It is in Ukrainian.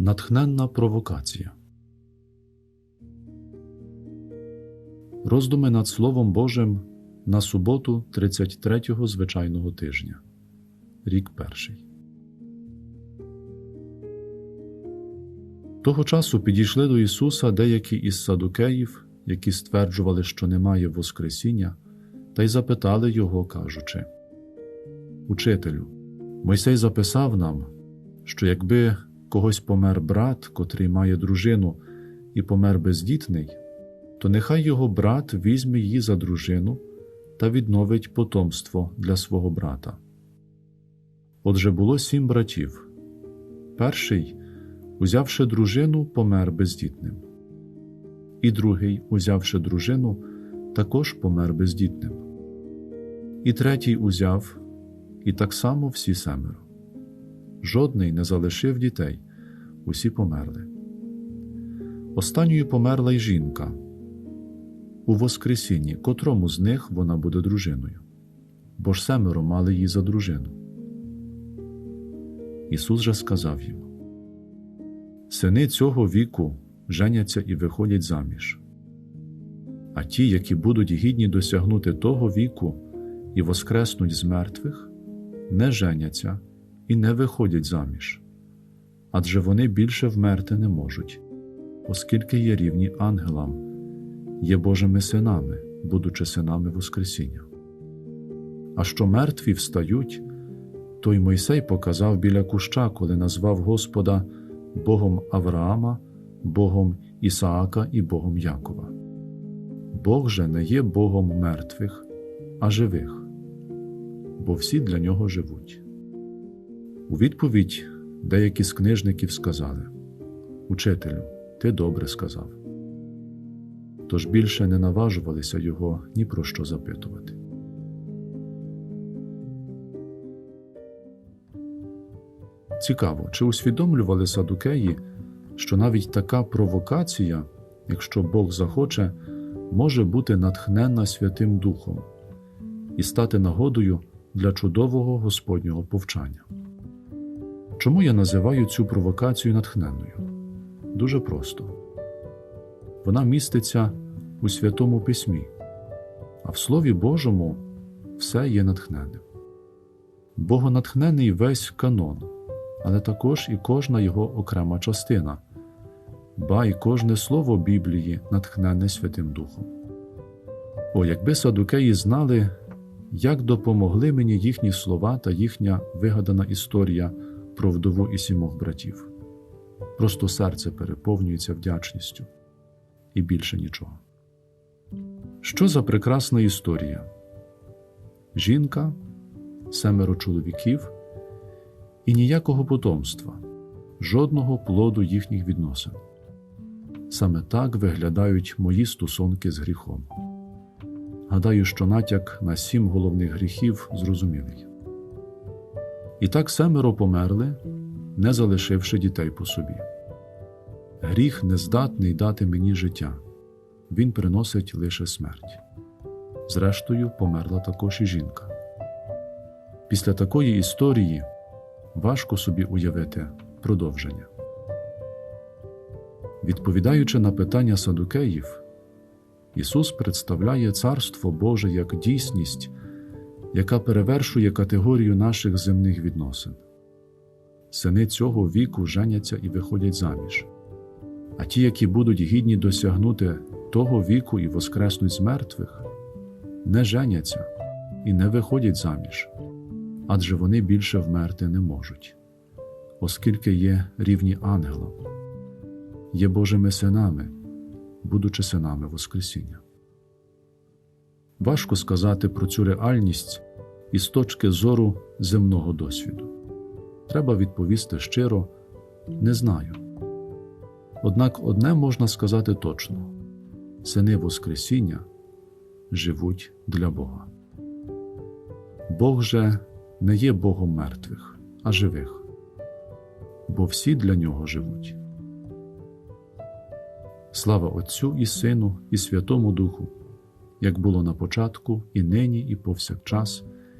Натхненна провокація. Роздуми над Словом Божим на суботу 33-го звичайного тижня. Рік перший. Того часу підійшли до Ісуса деякі із садукеїв, які стверджували, що немає Воскресіння, та й запитали Його, кажучи: Учителю, Мойсей записав нам, що якби когось помер брат, котрий має дружину, і помер бездітний, то нехай його брат візьме її за дружину та відновить потомство для свого брата. Отже було сім братів. Перший, узявши дружину, помер бездітним, і другий, узявши дружину, також помер бездітним. І третій узяв, і так само всі семеро. Жодний не залишив дітей, усі померли. Останньою померла й жінка. У Воскресінні, котрому з них вона буде дружиною, бо ж семеро мали її за дружину. Ісус же сказав їм: Сини цього віку женяться і виходять заміж, а ті, які будуть гідні досягнути того віку і воскреснуть з мертвих, не женяться і не виходять заміж, адже вони більше вмерти не можуть, оскільки є рівні ангелам, є Божими синами, будучи синами Воскресіння. А що мертві встають, то й Мойсей показав біля куща, коли назвав Господа Богом Авраама, Богом Ісаака і Богом Якова. Бог же не є Богом мертвих, а живих, бо всі для нього живуть. У відповідь деякі з книжників сказали Учителю, ти добре сказав. Тож більше не наважувалися його ні про що запитувати. Цікаво, чи усвідомлювали садукеї, що навіть така провокація, якщо Бог захоче, може бути натхненна Святим Духом і стати нагодою для чудового Господнього повчання. Чому я називаю цю провокацію натхненною? Дуже просто вона міститься у Святому Письмі, а в Слові Божому все є натхненним. Богонатхнений весь канон, але також і кожна його окрема частина, ба й кожне слово Біблії натхнене Святим Духом. О, якби садукеї знали, як допомогли мені їхні слова та їхня вигадана історія про вдову і сімох братів. Просто серце переповнюється вдячністю і більше нічого. Що за прекрасна історія? Жінка, семеро чоловіків і ніякого потомства, жодного плоду їхніх відносин. Саме так виглядають мої стосунки з гріхом. Гадаю, що натяк на сім головних гріхів зрозумілий. І так семеро померли, не залишивши дітей по собі. Гріх не здатний дати мені життя, він приносить лише смерть. Зрештою, померла також і жінка. Після такої історії важко собі уявити продовження. Відповідаючи на питання садукеїв, Ісус представляє Царство Боже як дійсність, яка перевершує категорію наших земних відносин. Сини цього віку женяться і виходять заміж, а ті, які будуть гідні досягнути того віку і воскреснуть з мертвих, не женяться і не виходять заміж, адже вони більше вмерти не можуть, оскільки є рівні ангелам, є Божими синами, будучи синами Воскресіння. Важко сказати про цю реальність із точки зору земного досвіду. Треба відповісти щиро не знаю. Однак одне можна сказати точно сини Воскресіння живуть для Бога. Бог же не є Богом мертвих, а живих, бо всі для нього живуть. Слава Отцю і Сину, і Святому Духу, як було на початку, і нині, і повсякчас,